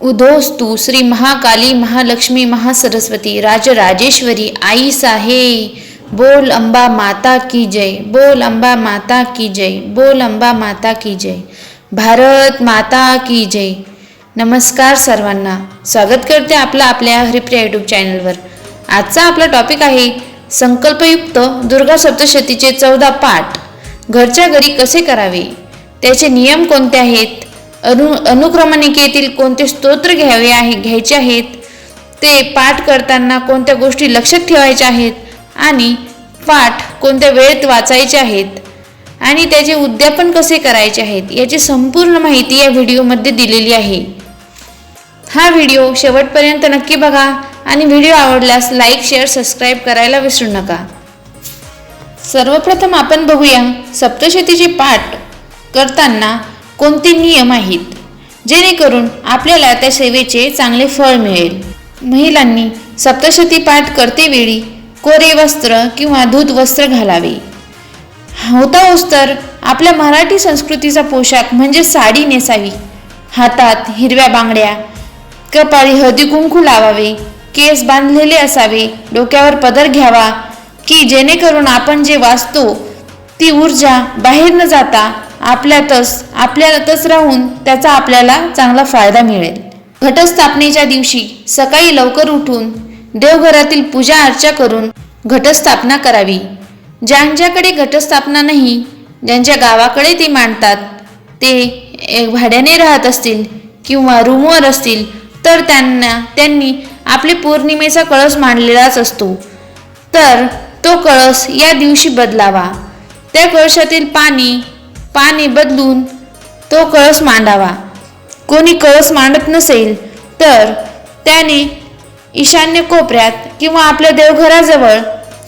उधोस्तु श्री महाकाली महालक्ष्मी महासरस्वती राजराजेश्वरी आई साहे बोल अंबा माता की जय बोल अंबा माता की जय बोल अंबा माता की जय। भारत माता की जय। नमस्कार सर्वांना स्वागत करते आपलं आपल्या हरिप्रिया यूट्यूब चॅनलवर आजचा आपला टॉपिक आहे संकल्पयुक्त दुर्गा सप्तशतीचे चौदा पाठ. घरच्या घरी कसे करावे? त्याचे नियम कोणते आहेत? अनु अनुक्रमणिकेतील कोणते स्तोत्र घ्यावे आहे घ्यायचे आहेत? ते पाठ करताना कोणत्या गोष्टी लक्षात ठेवायच्या आहेत? आणि पाठ कोणत्या वेळेत वाचायचे आहेत? आणि त्याचे उद्यापन कसे करायचे आहेत? याची संपूर्ण माहिती या व्हिडिओमध्ये दिलेली आहे. हा व्हिडिओ शेवटपर्यंत नक्की बघा आणि व्हिडिओ आवडल्यास लाईक शेअर सबस्क्राईब करायला विसरू नका. सर्वप्रथम आपण बघूया सप्तशतीचे पाठ करताना कोणते नियम आहेत? जेणेकरून आपल्याला त्या सेवेचे चांगले फळ मिळेल. महिलांनी सप्तशती पाठ करतेवेळी कोरे वस्त्र किंवा धूत वस्त्र घालावे. होता तर आपल्या मराठी संस्कृतीचा पोशाख म्हणजे साडी नेसावी. हातात हिरव्या बांगड्या कपाळी हळदी कुंकू लावावे केस बांधलेले असावे डोक्यावर पदर घ्यावा की जेणेकरून आपण जे वाचतो ती ऊर्जा बाहेर न जाता आपल्यातच आपल्यातच राहून त्याचा आपल्याला चांगला फायदा मिळेल. घटस्थापनेच्या दिवशी सकाळी लवकर उठून देवघरातील पूजा अर्चा करून घटस्थापना करावी. ज्यांच्याकडे घटस्थापना नाही ज्यांच्या गावाकडे ती मांडतात ते भाड्याने राहत असतील किंवा रूमवर असतील तर त्यांना त्यांनी आपले पौर्णिमेचा कळस मांडलेलाच असतो. तर तो कळस या दिवशी बदलावा. त्या कळशातील पाणी पाणी बदलून तो कळस मांडावा. कोणी कळस मांडत नसेल तर त्याने ईशान्य कोपऱ्यात किंवा आपल्या देवघराजवळ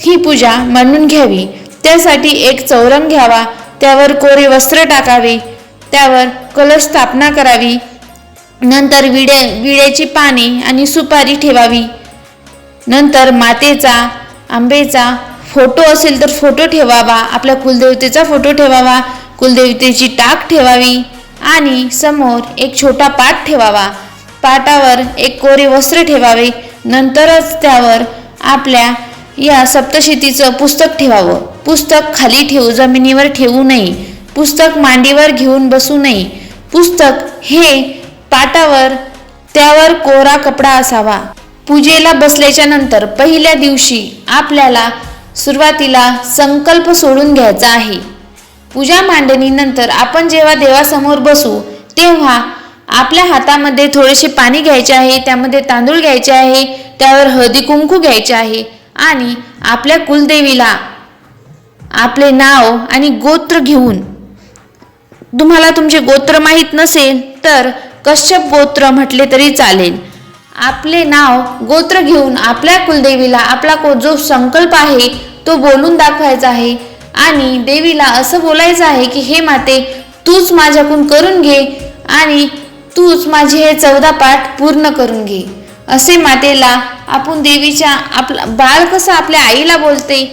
ही पूजा मांडून घ्यावी. त्यासाठी एक चौरंग घ्यावा. त्यावर कोरे वस्त्र टाकावे. त्यावर कलश स्थापना करावी. नंतर विड्या विड्याची पाने आणि सुपारी ठेवावी. नंतर मातेचा आंबेचा फोटो असेल तर फोटो ठेवावा. आपल्या कुलदेवतेचा फोटो ठेवावा. कुलदेवतेची टाक ठेवावी आणि समोर एक छोटा पाट ठेवावा. पाटावर एक कोरे वस्त्र ठेवावे. नंतरच त्यावर आपल्या या सप्तशतीचं पुस्तक ठेवावं. पुस्तक खाली ठेवू जमिनीवर ठेवू नये. पुस्तक मांडीवर घेऊन बसू नये. पुस्तक हे पाटावर त्यावर कोरा कपडा असावा. पूजेला बसल्याच्या नंतर पहिल्या दिवशी आपल्याला सुरुवातीला संकल्प सोडून घ्यायचा आहे. पूजा मांडणीनंतर आपण जेव्हा देवासमोर बसू तेव्हा आपल्या हातामध्ये थोडेसे पाणी घ्यायचे आहे त्यामध्ये तांदूळ घ्यायचे आहे त्यावर हळदी कुंकू घ्यायचे आहे आणि आपल्या कुलदेवीला आपले नाव आणि गोत्र घेऊन. तुम्हाला तुमचे गोत्र माहीत नसेल तर कश्यप गोत्र म्हटले तरी चालेल. आपले नाव गोत्र घेऊन आपल्या कुलदेवीला आपला को जो संकल्प आहे तो बोलून दाखवायचा आहे. आणि देवीला असं बोलायचं आहे की हे माते तूच माझ्याकडून करून घे आणि तूच माझे हे चौदा पाठ पूर्ण करून घे. असे मातेला आपण देवीच्या आपला बाळ कसं आपल्या आईला बोलते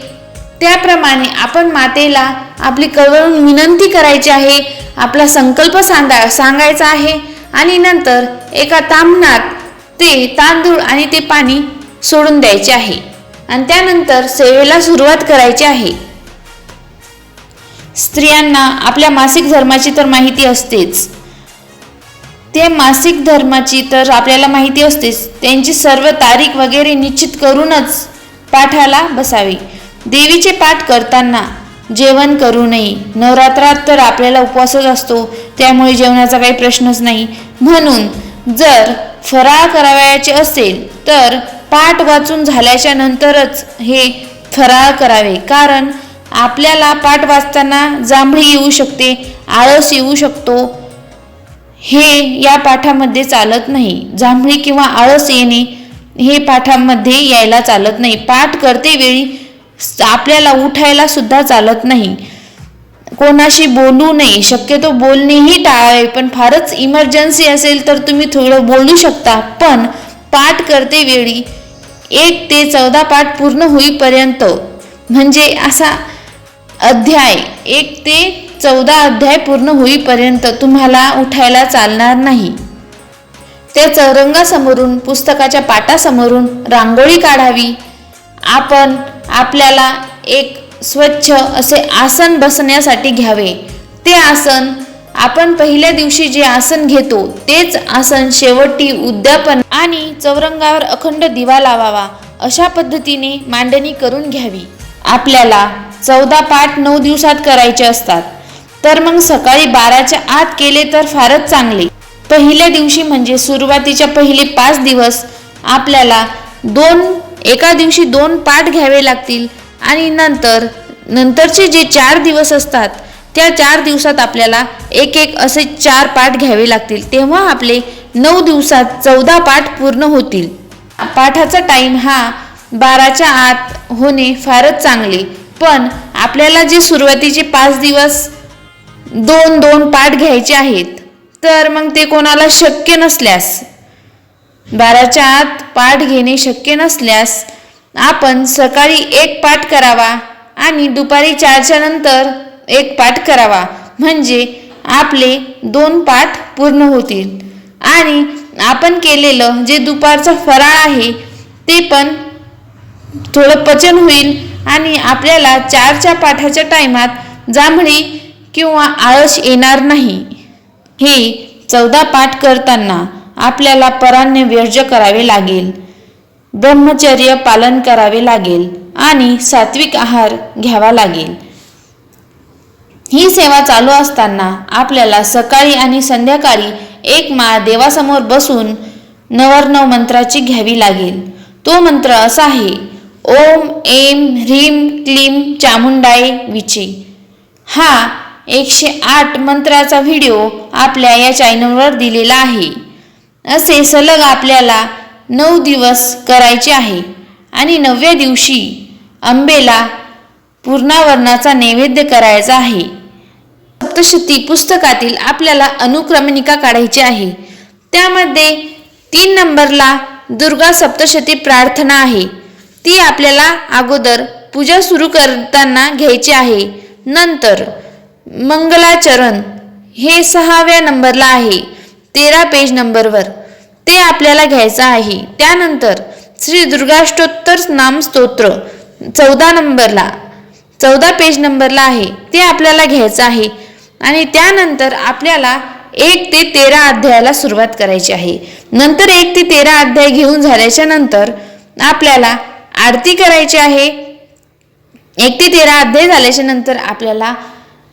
त्याप्रमाणे आपण मातेला आपली कळवळून विनंती करायची आहे आपला संकल्प सांगा सांगायचा आहे. आणि नंतर एका तामणात ते तांदूळ आणि ते पाणी सोडून द्यायचे आहे. आणि त्यानंतर सेवेला सुरुवात करायची आहे. स्त्रियांना आपल्या मासिक धर्माची तर माहिती असतेच. ते मासिक धर्माची तर आपल्याला माहिती असतेच. त्यांची सर्व तारीख वगैरे निश्चित करूनच पाठाला बसावे. देवीचे पाठ करताना जेवण करू नये. नवरात्रात तर आपल्याला उपवासच असतो. त्यामुळे जेवणाचा काही प्रश्नच नाही. म्हणून जर फराळ करावयाचे असेल तर पाठ वाचून झाल्याच्या नंतरच हे फराळ करावे. कारण आपल्याला पाठ वाचताना जांभळी येऊ शकते आळस येऊ शकतो. हे या पाठामध्ये चालत नाही. जांभळी किंवा आळस येणे हे पाठामध्ये यायला चालत नाही. पाठ करते वेळी आपल्याला उठायला सुद्धा चालत नाही. कोणाशी बोलू नये. शक्यतो बोलणेही टाळावे पण फारच इमर्जन्सी असेल तर तुम्ही थोडं बोलू शकता. पण पाठ करते वेळी एक ते चौदा पाठ पूर्ण होईपर्यंत म्हणजे असा अध्याय एक ते चौदा अध्याय पूर्ण होईपर्यंत तुम्हाला उठायला चालणार नाही. त्या चौरंगासमोरून पुस्तकाच्या पाटासमोरून रांगोळी काढावी. आपण आपल्याला एक स्वच्छ असे आसन बसण्यासाठी घ्यावे. ते आसन आपण पहिल्या दिवशी जे आसन घेतो तेच आसन शेवटी उद्यापन आणि चौरंगावर अखंड दिवा लावावा अशा पद्धतीने मांडणी करून घ्यावी. आपल्याला चौदा पाठ नऊ दिवसात करायचे असतात. तर मग सकाळी बाराच्या आत केले तर फारच चांगले. पहिल्या दिवशी म्हणजे सुरुवातीच्या पहिले पाच दिवस आपल्याला दोन एका दिवशी दोन पाठ घ्यावे लागतील. आणि नंतर नंतरचे जे चार दिवस असतात त्या चार दिवसात आपल्याला एक एक असे चार पाठ घ्यावे लागतील. तेव्हा आपले नऊ दिवसात चौदा पाठ पूर्ण होतील. पाठाचा टाईम हा बाराच्या आत होणे फारच चांगले. पण आपल्याला जे सुरुवातीचे पाच दिवस दोन दोन पाठ घ्यायचे आहेत तर मग ते कोणाला शक्य नसल्यास बाराच्या आत पाठ घेणे शक्य नसल्यास आपण सकाळी एक पाठ करावा आणि दुपारी चारच्या नंतर एक पाठ करावा. म्हणजे आपले दोन पाठ पूर्ण होतील. आणि आपण केलेलं जे दुपारचं फराळ आहे ते पण थोडं पचन होईल. आणि आपल्याला चारच्या पाठाच्या टायमात जांभळी किंवा आळस येणार नाही. हे चौदा पाठ करताना आपल्याला परान्य व्यर्ज करावे लागेल. ब्रह्मचर्य पालन करावे लागेल आणि सात्विक आहार घ्यावा लागेल. ही सेवा चालू असताना आपल्याला सकाळी आणि संध्याकाळी एक माळ देवासमोर बसून नवरनव मंत्राची घ्यावी लागेल. तो मंत्र असा आहे ओम एम ह्रीम क्लीम चामुंडाय विचे. हा एकशे आठ मंत्राचा व्हिडिओ आपल्या या चॅनलवर दिलेला आहे. असे सलग आपल्याला नऊ दिवस करायचे आहे आणि नवव्या दिवशी आंबेला पूर्णावरणाचा नैवेद्य करायचा आहे. सप्तशती पुस्तकातील आपल्याला अनुक्रमणिका काढायची आहे. त्यामध्ये तीन नंबरला दुर्गा सप्तशती प्रार्थना आहे. ती आपल्याला अगोदर पूजा सुरू करताना घ्यायची आहे. नंतर मंगलाचरण हे सहाव्या नंबरला आहे. तेरा पेज नंबरवर ते आपल्याला घ्यायचं आहे. त्यानंतर श्री दुर्गाष्टोत्तर नाम स्तोत्र चौदा नंबरला चौदा पेज नंबरला आहे. ते आपल्याला घ्यायचं आहे. आणि त्यानंतर आपल्याला एक ते तेरा अध्यायाला सुरुवात करायची आहे. नंतर एक ते तेरा अध्याय घेऊन झाल्याच्यानंतर आपल्याला आरती करायची आहे. एक ते तेरा अध्याय झाल्याच्यानंतर आपल्याला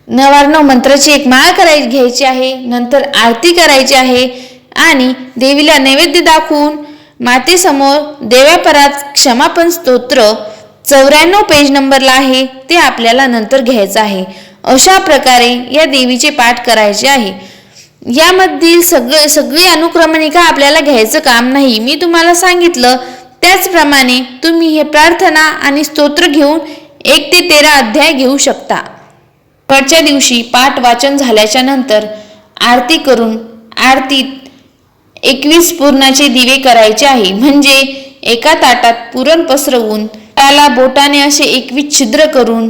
नवार्णव मंत्राची एक माळ कराय घ्यायची आहे. नंतर आरती करायची आहे. आणि देवीला नैवेद्य दाखवून मातेसमोर देव्यापरात क्षमापण स्तोत्र चौऱ्याण्णव पेज नंबरला आहे. ते आपल्याला नंतर घ्यायचं आहे. अशा प्रकारे या देवीचे पाठ करायचे आहे. यामधील सगळे सगळी अनुक्रमणिका आपल्याला घ्यायचं काम नाही. मी तुम्हाला सांगितलं त्याचप्रमाणे तुम्ही हे प्रार्थना आणि स्तोत्र घेऊन एक ते तेरा अध्याय घेऊ शकता. पुढच्या दिवशी पाठ वाचन झाल्याच्यानंतर आरती करून आरतीत एकवीस पूर्णाचे दिवे करायचे आहे. म्हणजे एका ताटात पुरण पसरवून त्याला बोटाने असे एकवीस छिद्र करून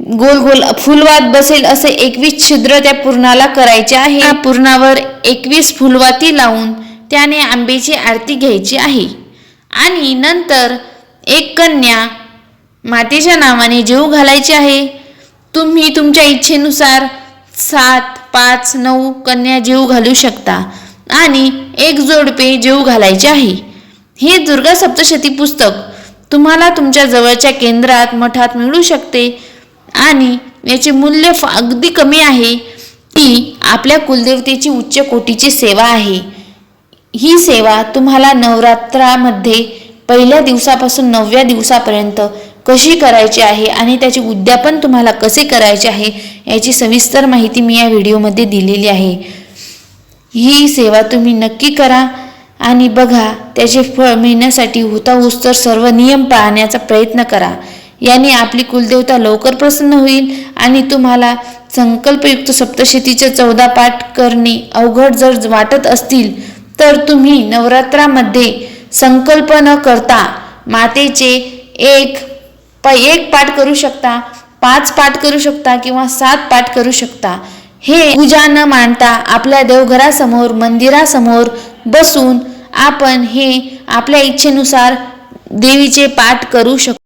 गोल गोल फुलवात बसेल असे एकवीस छिद्र त्या पूर्णाला करायचे आहे. पूर्णावर एकवीस फुलवाती लावून त्याने आंब्याची आरती घ्यायची आहे. आणि नंतर एक कन्या मातेच्या नावाने जेव घालायची आहे. तुम्ही तुमच्या इच्छेनुसार सात पाच नऊ कन्या जीव घालू शकता आणि एक जोडपे जेव घालायचे आहे. हे दुर्गा सप्तशती पुस्तक तुम्हाला तुमच्या जवळच्या केंद्रात मठात मिळू शकते आणि याचे मूल्य फ- अगदी कमी आहे ती आपल्या कुलदेवतेची उच्च कोटीची सेवा आहे. ही सेवा तुम्हाला नवरात्रामध्ये पहिल्या दिवसापासून नवव्या दिवसापर्यंत कशी करायची आहे आणि त्याचे उद्यापन तुम्हाला कसे करायचे आहे याची सविस्तर माहिती मी या व्हिडिओमध्ये दिलेली आहे. ही सेवा तुम्ही नक्की करा आणि बघा त्याचे फळ मिळण्यासाठी हुताहुस तर सर्व नियम पाळण्याचा प्रयत्न करा. याने आपली कुलदेवता लवकर प्रसन्न होईल आणि तुम्हाला संकल्पयुक्त सप्तशतीचे चौदा पाठ करणे अवघड जर वाटत असतील तर तुम्ही नवरात्रामध्ये संकल्प न करता मातेचे एक प एक पाठ करू शकता पाच पाठ करू शकता किंवा सात पाठ करू शकता. हे पूजा न मानता आपल्या देवघरासमोर मंदिरासमोर बसून आपण हे आपल्या इच्छेनुसार देवीचे पाठ करू शकतो.